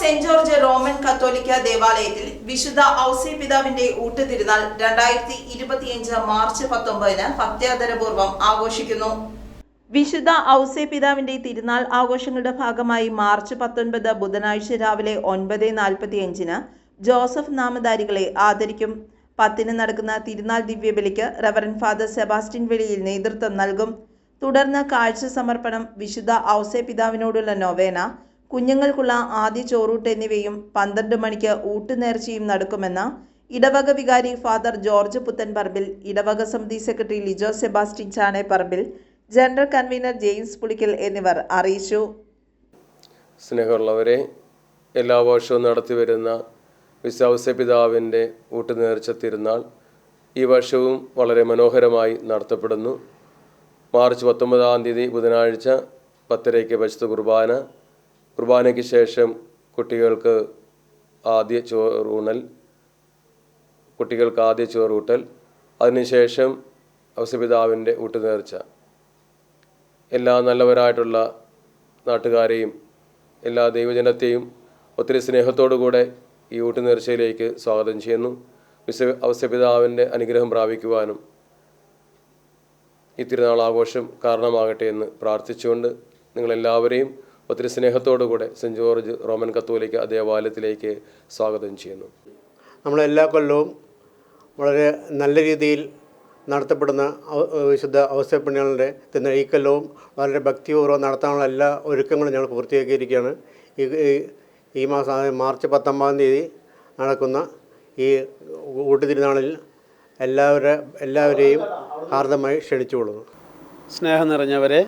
Saint George Roman കത്തോലിക്ക ദേവാലയത്തിൽ വിശുദ്ധ ഔസേ പിതാവിന്റെ ഊട്ടുതിരുനാൾ രണ്ടായിരത്തി ഇരുപത്തിയഞ്ച് മാർച്ച് പത്തൊമ്പതിന് ഭക്ത്യാദരപൂർവം ആഘോഷിക്കുന്നു. വിശുദ്ധ ഔസേ പിതാവിന്റെ തിരുനാൾ ആഘോഷങ്ങളുടെ ഭാഗമായി മാർച്ച് പത്തൊൻപത് ബുധനാഴ്ച രാവിലെ ഒൻപത് നാൽപ്പത്തിയഞ്ചിന് ജോസഫ് നാമധാരികളെ ആദരിക്കും. പത്തിന് നടക്കുന്ന തിരുനാൾ ദിവ്യബലിക്ക് റവറൻ ഫാദർ സെബാസ്റ്റ്യൻ വെളിയിൽ നേതൃത്വം നൽകും. തുടർന്ന് കാഴ്ച സമർപ്പണം വിശുദ്ധ ഔസേ പിതാവിനോടുള്ള നൊവേന കുഞ്ഞുങ്ങൾക്കുള്ള ആദ്യ ചോറൂട്ട് എന്നിവയും പന്ത്രണ്ട് മണിക്ക് ഊട്ടുനേർച്ചയും നടക്കുമെന്ന് ഇടവക വികാരി ഫാദർ ജോർജ് പുത്തൻ പറമ്പിൽ ഇടവക സമിതി secretary Lijo Sebastian Chaneparambil general convener James Pulickal എന്നിവർ അറിയിച്ചു. സ്നേഹമുള്ളവരെ എല്ലാ വർഷവും നടത്തി വരുന്ന വിശ്വാസ പിതാവിന്റെ ഊട്ടുനേർച്ച തിരുനാൾ ഈ വർഷവും വളരെ മനോഹരമായി നടത്തപ്പെടുന്നു. മാർച്ച് പത്തൊമ്പതാം തീയതി ബുധനാഴ്ച പത്തരയ്ക്ക് പരിശുദ്ധ കുർബാന കുർബാനയ്ക്ക് ശേഷം കുട്ടികൾക്ക് ആദ്യ ചോറൂണൽ കുട്ടികൾക്ക് ആദ്യ ചോറൂട്ടൽ അതിനുശേഷം ഔസപിതാവിന്റെ ഊട്ടുനേർച്ച. എല്ലാ നല്ലവരായിട്ടുള്ള നാട്ടുകാരെയും എല്ലാ ദൈവജനത്തെയും ഒത്തിരി സ്നേഹത്തോടു കൂടെ ഈ ഊട്ടുനേർച്ചയിലേക്ക് സ്വാഗതം ചെയ്യുന്നു. വിശ്വ അവസ്യപിതാവിന്റെ അനുഗ്രഹം പ്രാപിക്കുവാനും ഈ തിരുനാൾ ആഘോഷം കാരണമാകട്ടെ എന്ന് പ്രാർത്ഥിച്ചുകൊണ്ട് നിങ്ങളെല്ലാവരെയും ഒത്തിരി സ്നേഹത്തോടുകൂടെ സെന്റ് ജോർജ് റോമൻ കത്തോലിക്ക ദേവാലയത്തിലേക്ക് സ്വാഗതം ചെയ്യുന്നു. നമ്മളെല്ലാ കൊല്ലവും വളരെ നല്ല രീതിയിൽ നടത്തപ്പെടുന്ന വിശുദ്ധ വിശുദ്ധ അവസ്ഥപ്പണികളുടെ തന്നെ ഈ കൊല്ലവും വളരെ ഭക്തിപൂർവം നടത്താനുള്ള എല്ലാ ഒരുക്കങ്ങളും ഞങ്ങൾ പൂർത്തിയാക്കിയിരിക്കുകയാണ് ഈ ഈ- മാസം അതായത് മാർച്ച് പത്തൊമ്പതാം തീയതി നടക്കുന്ന ഈ കൂട്ടുതിരുനാളിൽ എല്ലാവരെ എല്ലാവരെയും ഹാർദമായി ക്ഷണിച്ചുകൊള്ളുന്നു. സ്നേഹം നിറഞ്ഞവരെ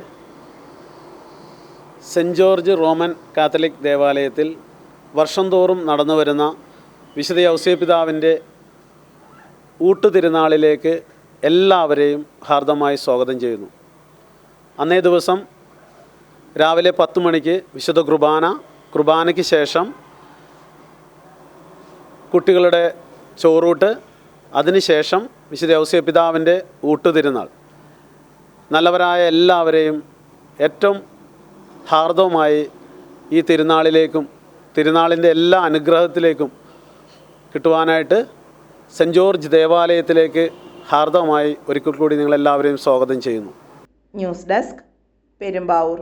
സെന്റ് ജോർജ് റോമൻ കാത്തലിക് ദേവാലയത്തിൽ വർഷം തോറും നടന്നു വരുന്ന വിശുദ്ധ ഔസേപിതാവിന്റെ ഊട്ടുതിരുനാളിലേക്ക് എല്ലാവരെയും ഹാർദമായി സ്വാഗതം ചെയ്യുന്നു. അന്നേ ദിവസം രാവിലെ പത്ത് മണിക്ക് വിശുദ്ധ കുർബാന കുർബാനയ്ക്ക് ശേഷം കുട്ടികളുടെ ചോറൂട്ട് അതിനുശേഷം വിശുദ്ധ ഔസേപിതാവിന്റെ ഊട്ടുതിരുനാൾ. നല്ലവരായ എല്ലാവരെയും ഏറ്റവും ഹാർദവുമായി ഈ തിരുനാളിലേക്കും തിരുനാളിന്റെ എല്ലാ അനുഗ്രഹത്തിലേക്കും കിട്ടുവാനായിട്ട് സെന്റ് ജോർജ് ദേവാലയത്തിലേക്ക് ഹാർദവമായി ഒരിക്കൽ കൂടി നിങ്ങളെല്ലാവരെയും സ്വാഗതം ചെയ്യുന്നു. News desk Perumbavoor.